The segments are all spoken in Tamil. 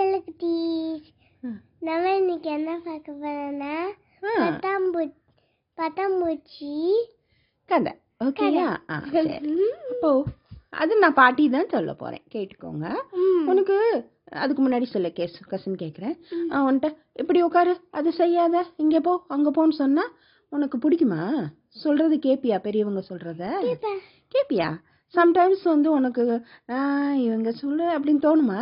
செல்லக்குட்டீஸ் ம். நம்ம இன்னைக்கு என்ன பார்க்க போறோம்னா ஆ, பட்டாம்பூ பட்டாம்பூச்சி. கதை. ஓகேயா அப்போ அது நான் பாட்டி தான் சொல்ல போகிறேன் கேட்டுக்கோங்க. உனக்கு அதுக்கு முன்னாடி சொல்ல கேஸ் கசன் கேட்குறேன் உன்கிட்ட இப்படி உட்காரு அது செய்யாத இங்கே போ அங்கே போன்னு சொன்னால் உனக்கு பிடிக்குமா? சொல்கிறது கேப்பியா? பெரியவங்க சொல்கிறத. கேப்பியா? சம்டைம்ஸ் வந்து உனக்கு இவங்க சொல்லு அப்படின்னு தோணுமா?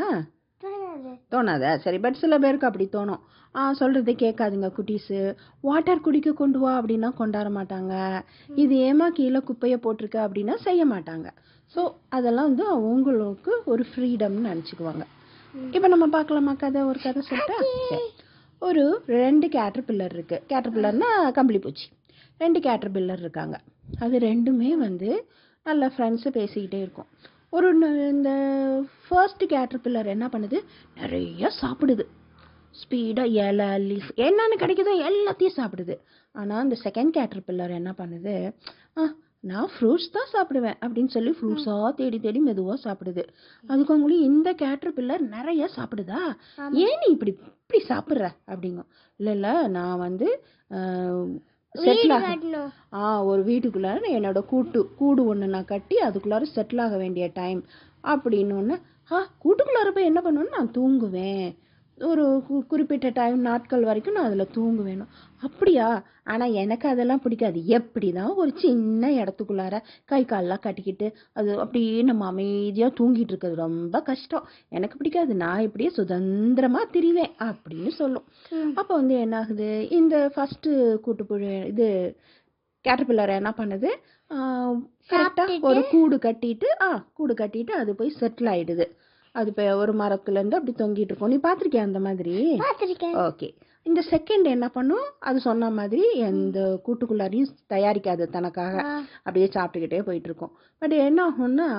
தோணாது. சரி பட் சில பேருக்கு அப்படி தோணும். ஆ சொல்கிறத கேட்காதுங்க குட்டீஸு. வாட்டர் குடிக்க கொண்டு வா அப்படின்னா கொண்டாட மாட்டாங்க. இது ஏமா கீழே குப்பையை போட்டிருக்க அப்படின்னா செய்ய மாட்டாங்க. ஸோ அதெல்லாம் வந்து அவங்களுக்கு ஒரு ஃப்ரீடம்னு நினச்சிக்குவாங்க. இப்போ நம்ம பார்க்கலாமா கதை? ஒரு கதை சொல்லிட்டா? ஒரு ரெண்டு கேட்டர் பில்லர் இருக்குது கேட்டர் பில்லர்னா கம்பளி பூச்சி. ரெண்டு கேட்டர் பில்லர் இருக்காங்க. அது ரெண்டுமே வந்து நல்ல ஃப்ரெண்ட்ஸு பேசிக்கிட்டே இருக்கும். ஒரு இந்த ஃபர்ஸ்ட் கேட்டர் பில்லர் என்ன பண்ணுது? நிறைய சாப்பிடுது. ஸ்பீடாக இலை லீஃப் என்னென்ன கிடைக்குதோ எல்லாத்தையும் சாப்பிடுது. ஆனால் இந்த செகண்ட் கேட்டர் பில்லர் என்ன பண்ணுது? ஆ நான் ஃப்ரூட்ஸ் தான் சாப்பிடுவேன் அப்படின்னு சொல்லி ஃப்ரூட்ஸாக தேடி தேடி மெதுவாக சாப்பிடுது. அதுக்கு அவங்களும் இந்த கேட்டர் பில்லர் நிறைய சாப்பிடுதா. ஏன் நீ இப்படி இப்படி சாப்பிட்ற? அப்படிங்கும். இல்லை இல்லை நான் வந்து செட்டில் ஆக. ஆ ஒரு வீட்டுக்குள்ளார என்னோட கூட்டு கூடு ஒன்று நான் கட்டி அதுக்குள்ளார செட்டில் ஆக வேண்டிய டைம் அப்படின்னு ஒன்று ஆ கூட்டுக்குள்ளார போய் என்ன பண்ணுவேன்னு நான் தூங்குவேன். ஒரு கு- குறிப்பிட்ட டைம் நாட்கள் வரைக்கும் நான் அதில் தூங்குவேன். அப்படியா? ஆனால் எனக்கு அதெல்லாம் பிடிக்காது. எப்படி தான் ஒரு சின்ன இடத்துக்குள்ளார கை கால்லாம் கட்டிக்கிட்டு அது அப்படியே நம்ம அமைதியாக தூங்கிட்டு இருக்கிறது ரொம்ப கஷ்டம். எனக்கு பிடிக்காது. நான் இப்படியே சுதந்திரமாக திரிவேன் அப்படின்னு சொல்லும். அப்போ வந்து என்ன ஆகுது? இந்த ஃபஸ்ட்டு கூட்டுப்புழு இது கேட்டர்பில்லர் என்ன பண்ணுது? கரெக்டாக? ஒரு கூடு கட்டிட்டு ஆ கூடு கட்டிட்டு அது போய் செட்டில் ஆயிடுது. அது இப்போ ஒரு மரத்துலேருந்து அப்படி தொங்கிட்டு இருக்கும். நீ பார்த்துருக்கியா அந்த மாதிரி. ஓகே. இந்த செகண்ட் என்ன பண்ணும்? அது சொன்ன மாதிரி எந்த கூட்டுக்குள்ளாரையும் தயாரிக்காது தனக்காக. அப்படியே சாப்பிட்டுக்கிட்டே போயிட்டு இருக்கும். பட் என்ன ஆகும்னா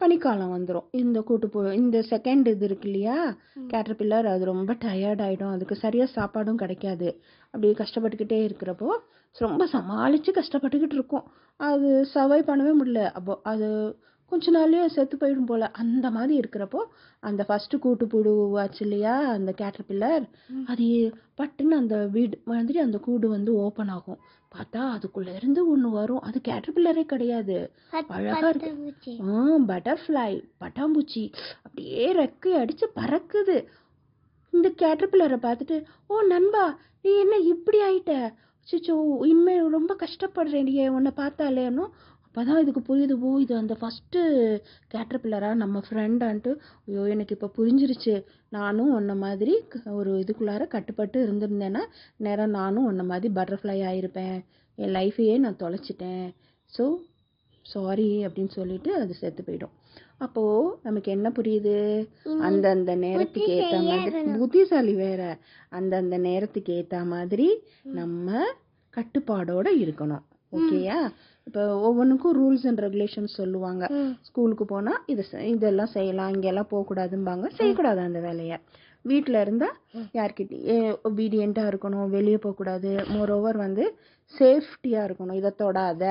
பனிக்காலம் வந்துடும் இந்த கூட்டு போ இந்த செகண்ட் இது இருக்கு இல்லையா? கேட்டர்பில்லர் அது ரொம்ப டயர்ட் ஆகிடும் அதுக்கு சரியாக சாப்பாடும் கிடைக்காது. அப்படியே கஷ்டப்பட்டுக்கிட்டே இருக்கிறப்போ ரொம்ப சமாளித்து கஷ்டப்பட்டுக்கிட்டு இருக்கும். அது சர்வை பண்ணவே முடியல. அப்போ அது கொஞ்ச நாள்லயே செத்து போயிடும் போல. அந்த மாதிரி இருக்கிறப்போ அந்த ஃபஸ்ட்டு கூட்டு புழு ஆச்சு இல்லையா அந்த கேட்டர்பில்லர். அது பட்டுன்னு அந்த வீடு மாதிரி அந்த கூடு வந்து ஓப்பன் ஆகும். பார்த்தா அதுக்குள்ள இருந்து ஒன்று வரும். அது கேட்டர்பில்லரே கிடையாது. அழகா இருக்கு. ஆ பட்டர்ஃப்ளை பட்டாம்பூச்சி. அப்படியே ரெக்கை அடிச்சு பறக்குது. இந்த கேட்டர்பில்லரை பார்த்துட்டு ஓ நண்பா நீ என்ன இப்படி ஆயிட்ட? சிச்சோ இனிமே ரொம்ப கஷ்டப்படுறேன். உன்னை பார்த்தாலேனோ அப்பதான் இதுக்கு புரியுது ஓ இது அந்த ஃபஸ்ட்டு கேட்டர்பில்லரா நம்ம ஃப்ரெண்டான்ட்டு ஐயோ எனக்கு இப்போ புரிஞ்சிருச்சு. நானும் உன்ன மாதிரி ஒரு இதுக்குள்ளார கட்டுப்பட்டு இருந்திருந்தேன்னா நேரம் நானும் உன்ன மாதிரி பட்டர்ஃப்ளை ஆயிருப்பேன். என் லைஃபையே நான் தொலைச்சிட்டேன். ஸோ சாரி அப்படின்னு சொல்லிட்டு அது செத்து போயிடும். அப்போ நமக்கு என்ன புரியுது? அந்தந்த நேரத்துக்கு ஏத்த மாதிரி. புத்திசாலி வேற. அந்தந்த நேரத்துக்கு ஏத்த மாதிரி நம்ம கட்டுப்பாடோட இருக்கணும். ஓகேயா? இப்போ ஒவ்வொன்றுக்கும் ரூல்ஸ் அண்ட் ரெகுலேஷன்ஸ் சொல்லுவாங்க. ஸ்கூலுக்கு போனா இது இதெல்லாம் செய்யலாம் இங்கெல்லாம் போகக்கூடாதும்பாங்க. செய்யக்கூடாது அந்த வேலையை. வீட்டில் இருந்தால் யார்கிட்ட ஒபீடியண்ட்டாக இருக்கணும் வெளியே போகக்கூடாது. மோரோவர் வந்து சேஃப்டியாக இருக்கணும். இதை தொடாத.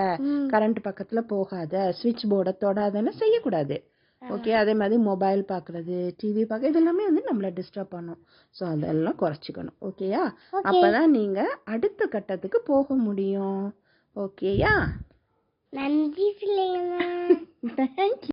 கரண்ட் பக்கத்தில் போகாத. சுவிட்ச் போர்டை தொடாதன்னு செய்யக்கூடாது. ஓகே? அதே மாதிரி மொபைல் பார்க்குறது டிவி பார்க்க இதெல்லாமே வந்து நம்மளை டிஸ்டர்ப் பண்ணும். ஸோ அதெல்லாம் குறைச்சிக்கணும். ஓகேயா. அப்போ தான் நீங்கள் அடுத்த கட்டத்துக்கு போக முடியும். ஓகேயா நன்றி பிள்ளைங்களா தேங்க்யூ